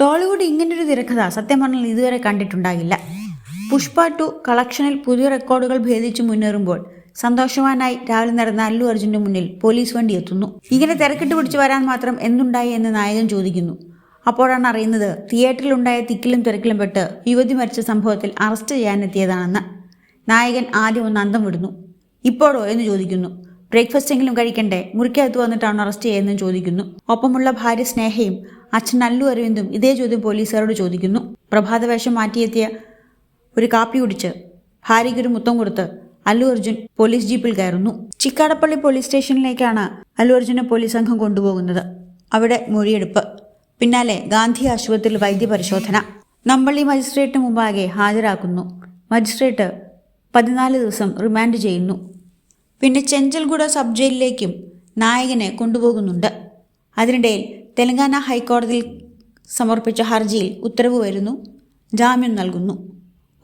ടോളിവുഡ് ഇങ്ങനൊരു തിരക്കഥ സത്യം പറഞ്ഞാൽ ഇതുവരെ കണ്ടിട്ടുണ്ടാകില്ല പുഷ്പ ടു കളക്ഷനിൽ പുതിയ റെക്കോർഡുകൾ ഭേദിച്ച് മുന്നേറുമ്പോൾ സന്തോഷവാനായി രാവിലെ നടന്ന അല്ലു അർജുന്റെ മുന്നിൽ പോലീസ് വണ്ടി എത്തുന്നു. ഇങ്ങനെ തിരക്കിട്ട് പിടിച്ചു വരാൻ മാത്രം എന്തുണ്ടായി എന്ന് നായകൻ ചോദിക്കുന്നു. അപ്പോഴാണ് അറിയുന്നത് തിയേറ്ററിലുണ്ടായ തിക്കിലും തിരക്കിലും പെട്ട് യുവതി മരിച്ച സംഭവത്തിൽ അറസ്റ്റ് ചെയ്യാനെത്തിയതാണെന്ന്. നായകൻ ആദ്യം ഒന്ന് അന്തം വിടുന്നു. ഇപ്പോഴോ എന്ന് ചോദിക്കുന്നു. ബ്രേക്ക്ഫാസ്റ്റ് എങ്കിലും കഴിക്കണ്ടേ? മുറിക്കകത്ത് വന്നിട്ടാണ് അറസ്റ്റ് ചെയ്യുന്നതെന്ന് ചോദിക്കുന്നു. ഒപ്പമുള്ള ഭാര്യ സ്നേഹയും അച്ഛൻ അല്ലു അരവിന്ദും ഇതേ ചോദ്യം പോലീസുകാരോട് ചോദിക്കുന്നു. പ്രഭാതവേഷം മാറ്റിയെത്തിയ ഒരു കാപ്പി കുടിച്ച് ഭാര്യയ്ക്കൊരു മുത്തം കൊടുത്ത് അല്ലു അർജുൻ പോലീസ് ജീപ്പിൽ കയറുന്നു. ചിക്കാടപ്പള്ളി പോലീസ് സ്റ്റേഷനിലേക്കാണ് അല്ലു അർജുനെ പോലീസ് സംഘം കൊണ്ടുപോകുന്നത്. അവിടെ മൊഴിയെടുപ്പ്. പിന്നാലെ ഗാന്ധി ആശുപത്രിയിൽ വൈദ്യപരിശോധന. നമ്പള്ളി മജിസ്ട്രേറ്റ് മുമ്പാകെ ഹാജരാക്കുന്നു. മജിസ്ട്രേറ്റ് പതിനാല് ദിവസം റിമാൻഡ് ചെയ്യുന്നു. പിന്നെ ചെഞ്ചൽഗുഡ സബ് ജയിലിലേക്കും നായകനെ കൊണ്ടുപോകുന്നുണ്ട്. അതിനിടയിൽ തെലങ്കാന ഹൈക്കോടതിയിൽ സമർപ്പിച്ച ഹർജിയിൽ ഉത്തരവ് വരുന്നു. ജാമ്യം നൽകുന്നു.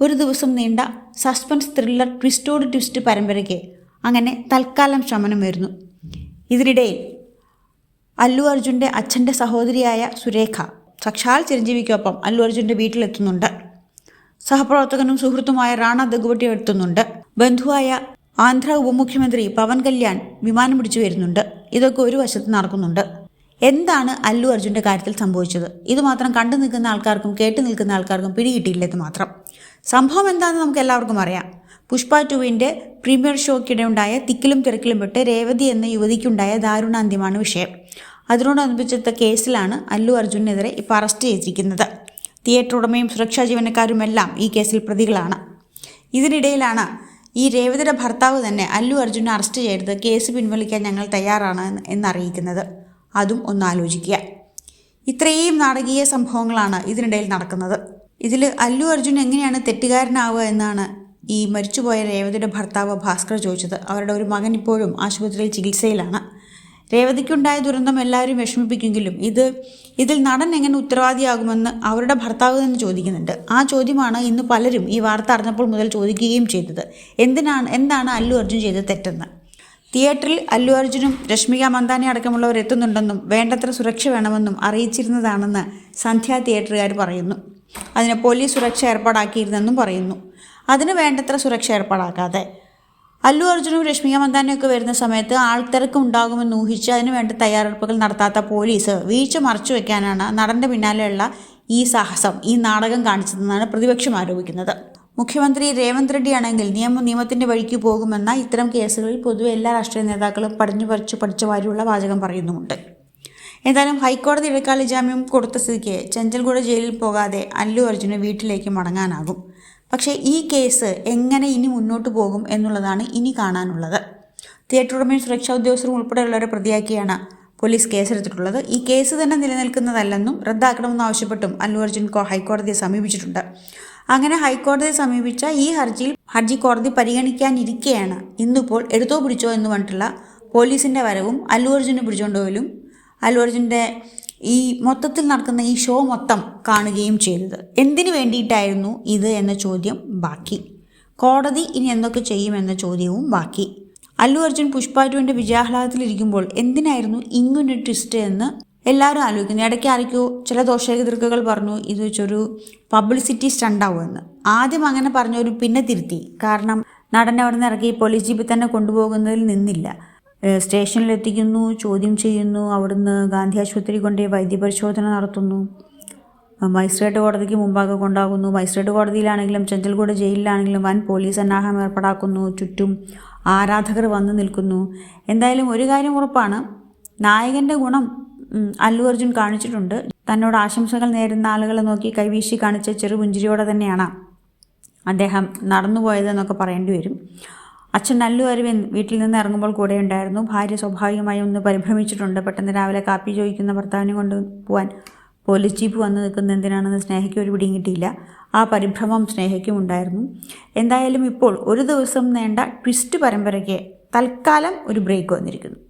ഒരു ദിവസം നീണ്ട സസ്പെൻസ് ത്രില്ലർ ട്വിസ്റ്റോട് ട്വിസ്റ്റ് പരമ്പരയ്ക്ക് അങ്ങനെ തൽക്കാലം ശമനം വരുന്നു. ഇതിനിടയിൽ അല്ലു അർജുന്റെ അച്ഛന്റെ സഹോദരിയായ സുരേഖ സക്ഷാൽ ചിരഞ്ജീവിക്കൊപ്പം അല്ലു അർജുന്റെ വീട്ടിലെത്തുന്നുണ്ട്. സഹപ്രവർത്തകനും സുഹൃത്തുമായ റാണ ദഗുവട്ടി എത്തുന്നുണ്ട്. ബന്ധുവായ ആന്ധ്ര ഉപമുഖ്യമന്ത്രി പവൻ കല്യാൺ വിമാനം പിടിച്ചു വരുന്നുണ്ട്. ഇതൊക്കെ ഒരു വശത്ത് നടക്കുന്നുണ്ട്. എന്താണ് അല്ലു അർജുന്റെ കാര്യത്തിൽ സംഭവിച്ചത്? ഇത് മാത്രം കണ്ടു നിൽക്കുന്ന ആൾക്കാർക്കും കേട്ടു നിൽക്കുന്ന ആൾക്കാർക്കും പിടികിട്ടിയില്ല ഇത് മാത്രം. സംഭവം എന്താണെന്ന് നമുക്ക് എല്ലാവർക്കും അറിയാം. പുഷ്പ ടുവിന്റെ പ്രീമിയർ ഷോയ്ക്കിടെ ഉണ്ടായ തിക്കിലും തിരക്കിലും പെട്ട് രേവതി എന്ന യുവതിക്കുണ്ടായ ദാരുണാന്ത്യമാണ് വിഷയം. അതിനോടനുബന്ധിച്ച കേസിലാണ് അല്ലു അർജുനെതിരെ ഇപ്പോൾ അറസ്റ്റ് ചെയ്തിരിക്കുന്നത്. തിയേറ്റർ ഉടമയും സുരക്ഷാ ജീവനക്കാരുമെല്ലാം ഈ കേസിൽ പ്രതികളാണ്. ഇതിനിടയിലാണ് ഈ രേവതിയുടെ ഭർത്താവ് തന്നെ അല്ലു അർജുനെ അറസ്റ്റ് ചെയ്തത് കേസ് പിൻവലിക്കാൻ ഞങ്ങൾ തയ്യാറാണ് എന്ന് എന്നറിയിക്കുന്നത്. അതും ഒന്ന് ആലോചിക്കുക. ഇത്രയും നാടകീയ സംഭവങ്ങളാണ് ഇതിനിടയിൽ നടക്കുന്നത്. ഇതിൽ അല്ലു അർജുൻ എങ്ങനെയാണ് തെറ്റുകാരനാവുക എന്നാണ് ഈ മരിച്ചുപോയ രേവതിയുടെ ഭർത്താവ് ഭാസ്കർ ചോദിച്ചത്. അവരുടെ ഒരു മകൻ ഇപ്പോഴും ആശുപത്രിയിൽ ചികിത്സയിലാണ്. രേവതിക്കുണ്ടായ ദുരന്തം എല്ലാവരും വിഷമിപ്പിക്കുമെങ്കിലും ഇത് ഇതിൽ നടൻ എങ്ങനെ ഉത്തരവാദിയാകുമെന്ന് അവരുടെ ഭർത്താവ് തന്നെ ചോദിക്കുന്നുണ്ട്. ആ ചോദ്യമാണ് ഇന്ന് പലരും ഈ വാർത്ത അറിഞ്ഞപ്പോൾ മുതൽ ചോദിക്കുകയും ചെയ്തത്. എന്തിനാണ് എന്താണ് അല്ലു അർജുൻ ചെയ്തത് തെറ്റെന്ന്. തിയേറ്ററിൽ അല്ലു അർജുനും രശ്മിക മന്ദാനി അടക്കമുള്ളവർ എത്തുന്നുണ്ടെന്നും വേണ്ടത്ര സുരക്ഷ വേണമെന്നും അറിയിച്ചിരുന്നതാണെന്ന് സന്ധ്യ തിയേറ്ററുകാർ പറയുന്നു. അതിന് പോലീസ് സുരക്ഷ ഏർപ്പാടാക്കിയിരുന്നെന്നും പറയുന്നു. അതിന് വേണ്ടത്ര സുരക്ഷ ഏർപ്പാടാക്കാതെ. അല്ലു അർജുനും രശ്മിക മന്ദാനും ഒക്കെ വരുന്ന സമയത്ത് ആൾത്തിരക്ക് ഉണ്ടാകുമെന്ന് ഊഹിച്ച് അതിനു വേണ്ട തയ്യാറെടുപ്പുകൾ നടത്താത്ത പോലീസ് വീഴ്ച മറച്ചു വെക്കാനാണ് നടന്റെ പിന്നാലെയുള്ള ഈ സാഹസം ഈ നാടകം കാണിച്ചതെന്നാണ് പ്രതിപക്ഷം ആരോപിക്കുന്നത്. മുഖ്യമന്ത്രി രേവന്ത് റെഡ്ഡി ആണെങ്കിൽ നിയമം നിയമത്തിന്റെ വഴിക്ക് പോകുമെന്ന ഇത്തരം കേസുകളിൽ പൊതുവെ എല്ലാ രാഷ്ട്രീയ നേതാക്കളും പടിഞ്ഞു പറിച്ചു പഠിച്ച വാരിയുള്ള വാചകം പറയുന്നുമുണ്ട്. ഏതായാലും ഹൈക്കോടതി ഇടക്കാല ജാമ്യം കൊടുത്ത സ്ഥിതിക്ക് ചെഞ്ചൽഗുഡ ജയിലിൽ പോകാതെ അല്ലു അർജുന് വീട്ടിലേക്ക് മടങ്ങാനാകും. പക്ഷേ ഈ കേസ് എങ്ങനെ ഇനി മുന്നോട്ട് പോകും എന്നുള്ളതാണ് ഇനി കാണാനുള്ളത്. തിയേറ്റർ ഉടമയും സുരക്ഷാ ഉദ്യോഗസ്ഥരും ഉൾപ്പെടെയുള്ളവരെ പ്രതിയാക്കിയാണ് പോലീസ് കേസെടുത്തിട്ടുള്ളത്. ഈ കേസ് തന്നെ നിലനിൽക്കുന്നതല്ലെന്നും റദ്ദാക്കണമെന്ന് ആവശ്യപ്പെട്ടും അല്ലു അർജുൻ ഹൈക്കോടതിയെ സമീപിച്ചിട്ടുണ്ട്. അങ്ങനെ ഹൈക്കോടതിയെ സമീപിച്ച ഈ ഹർജിയിൽ ഹർജി കോടതി പരിഗണിക്കാനിരിക്കെയാണ്. ഇന്നിപ്പോൾ എടുത്തോ പിടിച്ചോ എന്ന് പറഞ്ഞിട്ടുള്ള പോലീസിന്റെ വരവും അല്ലു അർജുനെ പിടിച്ചുകൊണ്ടുപോലും അല്ലു അർജുന്റെ ഈ മൊത്തത്തിൽ നടക്കുന്ന ഈ ഷോ മൊത്തം കാണുകയും ചെയ്തത്. എന്തിനു വേണ്ടിയിട്ടായിരുന്നു ഇത് എന്ന ചോദ്യം ബാക്കി. കോടതി ഇനി എന്തൊക്കെ ചെയ്യുമെന്ന ചോദ്യവും ബാക്കി. അല്ലു അർജുൻ പുഷ്പ ടുവിന്റെ വിജയാഹ്ലാദത്തിലിരിക്കുമ്പോൾ എന്തിനായിരുന്നു ഇങ്ങനൊരു ട്വിസ്റ്റ് എന്ന് എല്ലാവരും ആലോചിക്കുന്നു. ഇടയ്ക്ക് ആരൊക്കെയോ ചില ദോഷകൃതർക്കുകൾ പറഞ്ഞു. ഇത് വെച്ചൊരു പബ്ലിസിറ്റി സ്റ്റണ്ടാവുമെന്ന് ആദ്യം അങ്ങനെ പറഞ്ഞവരും പിന്നെ തിരുത്തി. കാരണം നടനെ അവിടെ നിന്ന് ഇറക്കി പോലീസ് ജീപ്പിൽ തന്നെ കൊണ്ടുപോകുന്നതിൽ നിന്നില്ല. സ്റ്റേഷനിലെത്തിക്കുന്നു ചോദ്യം ചെയ്യുന്നു അവിടുന്ന് ഗാന്ധി ആശുപത്രി കൊണ്ട് വൈദ്യപരിശോധന നടത്തുന്നു. മജിസ്ട്രേറ്റ് കോടതിക്ക് മുമ്പാകെ കൊണ്ടാകുന്നു. മജിസ്ട്രേറ്റ് കോടതിയിലാണെങ്കിലും ചെഞ്ചൽകോട് ജയിലിലാണെങ്കിലും വൻ പോലീസ് സന്നാഹം ഏർപ്പെടാക്കുന്നു. ചുറ്റും ആരാധകർ വന്നു നിൽക്കുന്നു. എന്തായാലും ഒരു കാര്യം ഉറപ്പാണ്. നായകന്റെ ഗുണം അല്ലു അർജുൻ കാണിച്ചിട്ടുണ്ട്. തന്നോട് ആശംസകൾ നേരുന്ന ആളുകളെ നോക്കി കൈവീശി കാണിച്ച ചെറുപുഞ്ചിരിയോടെ തന്നെയാണ് അദ്ദേഹം നടന്നുപോയതെന്നൊക്കെ പറയേണ്ടി വരും. അച്ഛൻ അല്ലു അരവിന്ദ് വീട്ടിൽ നിന്ന് ഇറങ്ങുമ്പോൾ കൂടെ ഉണ്ടായിരുന്നു. ഭാര്യ സ്വാഭാവികമായി ഒന്ന് പരിഭ്രമിച്ചിട്ടുണ്ട്. പെട്ടെന്ന് രാവിലെ കാപ്പി ചോദിക്കുന്ന ഭർത്താവിനെ കൊണ്ട് പോവാൻ പോലീസ് ജീപ്പ് വന്ന് നിൽക്കുന്ന എന്തിനാണെന്ന് സ്നേഹയ്ക്ക് ഒരു പിടിയും കിട്ടിയില്ല. ആ പരിഭ്രമം സ്നേഹയ്ക്കും ഉണ്ടായിരുന്നു. എന്തായാലും ഇപ്പോൾ ഒരു ദിവസം നേണ്ട ട്വിസ്റ്റ് പരമ്പരയ്ക്ക് തൽക്കാലം ഒരു ബ്രേക്ക് വന്നിരിക്കുന്നു.